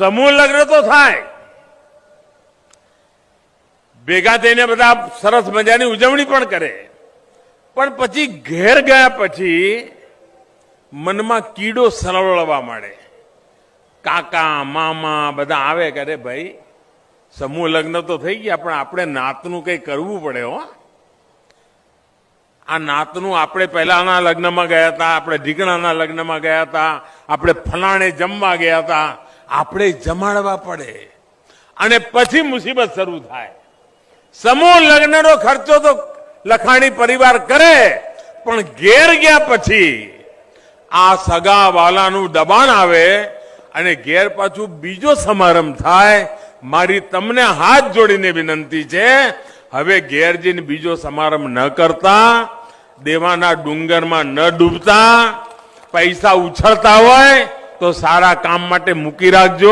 સમૂહ લગ્ન તો થાય. ભેગા થઈને બધા સરસ મજાની ઉજવણી પણ કરે. પણ પછી ઘેર ગયા પછી મનમાં કીડો સરવળવા માંડે. કાકા, મામા બધા આવે કરે ભાઈ, સમૂહ લગ્ન તો થઈ ગયા, પણ આપણે નાતનું કંઈ કરવું પડે હો. આ નાતનું આપણે પહેલાના લગ્નમાં ગયા હતા, આપણે ઢીકણાના લગ્નમાં ગયા હતા, આપણે ફલાણે જમવા ગયા હતા આપણે જમાડવા પડે. અને પછી મુસીબત શરૂ થાય. સમૂહ લગ્નનો ખર્ચો તો લખાણી પરિવાર કરે, પણ ઘેર ગયા પછી આ સગા વાલાનું દબાણ આવે અને ઘેર પાછું બીજો સમારંભ થાય. મારી તમને હાથ જોડીને વિનંતી છે, હવે ઘેર જઈને બીજો સમારંભ ન કરતા, દેવાના ડુંગરમાં ન ડૂબતા, પૈસા ઉછળતા હોય તો સારા કામ માટે મૂકી રાખજો.